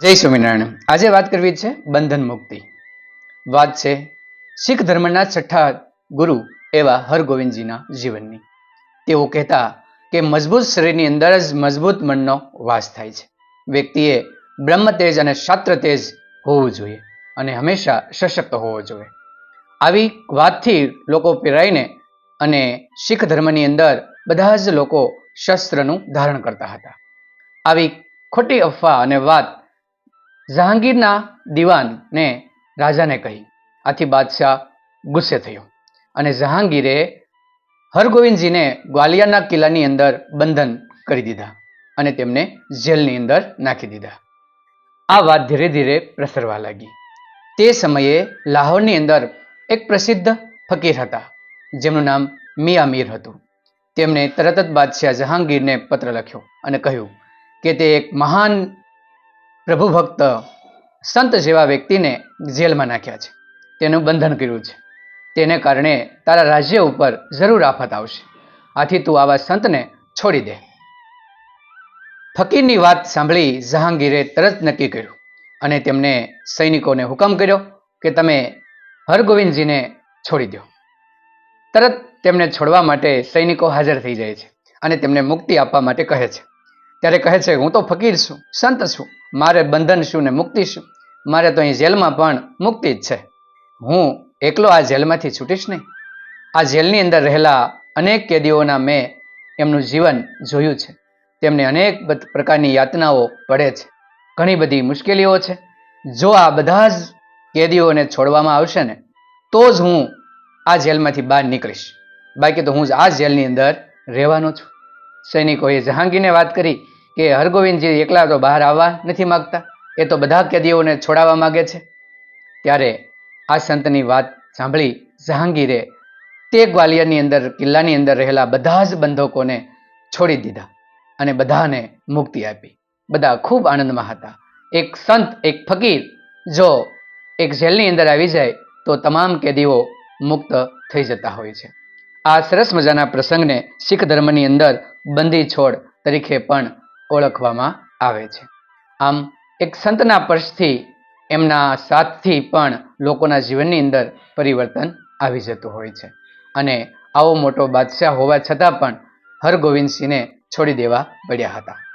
જય સ્વામિનારાયણ. આજે વાત કરવી છે બંધન મુક્તિ. વાત છે શીખ ધર્મના છઠ્ઠા ગુરુ એવા હરગોવિંદજીના જીવનની. તેઓ કહેતા કે મજબૂત શરીરની અંદર જ મજબૂત મનનો વાસ થાય છે. વ્યક્તિએ બ્રહ્મ તેજ અને શાસ્ત્ર તેજ હોવું જોઈએ અને હંમેશા સશક્ત હોવો જોઈએ. આવી વાતથી લોકો પ્રેરાઈને અને શીખ ધર્મની અંદર બધા જ લોકો શસ્ત્રનું ધારણ કરતા હતા. આવી ખોટી અફવા અને વાત જહાંગીરના દીવાનને રાજાને કહી, આથી બાદશાહ ગુસ્સે થયો અને જહાંગીરે હરગોવિંદજીને ગ્વાલિયરના કિલ્લાની અંદર બંધન કરી દીધા અને તેમને જેલની અંદર નાખી દીધા. આ વાત ધીરે ધીરે પ્રસરવા લાગી. તે સમયે લાહોરની અંદર એક પ્રસિદ્ધ ફકીર હતા, જેમનું નામ મિયા મીર હતું. તેમણે તરત જ બાદશાહ જહાંગીરને પત્ર લખ્યો અને કહ્યું કે તે એક મહાન પ્રભુ ભક્ત સંત જેવા વ્યક્તિને જેલમાં નાખ્યા છે. તેનું બંધન કર્યું છે. તેને કારણે તારા રાજ્ય ઉપર જરૂર આફત આવશે. આથી તું આવા સંતને છોડી દે. ફકીરની વાત સાંભળી જહાંગીરે તરત નક્કી કર્યું અને તેમને સૈનિકોને હુકમ કર્યો કે તમે હરગોવિંદજીને છોડી દો. તરત તેમને છોડવા માટે સૈનિકો હાજર થઈ જાય છે અને તેમને મુક્તિ આપવા માટે કહે છે. ત્યારે કહે છે, હું તો ફકીર છું, સંત છું. મારે બંધન શું ને મુક્તિ શું? મારે તો અહીં જેલમાં પણ મુક્તિ જ છે. હું એકલો આ જેલમાંથી છૂટીશ નહીં. આ જેલની અંદર રહેલા અનેક કેદીઓના મેં એમનું જીવન જોયું છે. તેમને અનેક પ્રકારની યાતનાઓ પડે છે. ઘણી બધી મુશ્કેલીઓ છે. જો આ બધા જ કેદીઓને છોડવામાં આવશે ને, તો જ હું આ જેલમાંથી બહાર નીકળીશ. બાકી તો હું જ આ જેલની અંદર રહેવાનો છું. સૈનિકોએ જહાંગીરને વાત કરી. કે હરગોવિંદજી એકલા તો બહાર આવવા નથી માગતા? એ તો બધા કેદીઓને છોડાવવા માગે છે. ત્યારે આ સંતની વાત સાંભળી જહાંગીરે તે ગ્વાલિયરની અંદર, કિલ્લાની અંદર રહેલા બધા જ બંધકોને છોડી દીધા અને બધાને મુક્તિ આપી. બધા ખૂબ આનંદમાં હતા. એક સંત, એક ફકીર, જો એક જેલની અંદર આવી જાય, તો તમામ કેદીઓ મુક્ત થઈ જતા હોય છે. આ સરસ મજાના પ્રસંગને શીખ ધર્મની અંદર બંદી છોડ તરીકે પણ ઓળખવામાં આવે છે. આમ, એક સંતના પર્શથી એમના સાથથી પણ લોકોના જીવનની અંદર પરિવર્તન આવી જતું હોય છે. અને આવો મોટો બાદશાહ હોવા છતાં પણ હરગોવિંદસિંહને છોડી દેવા પડ્યા હતા.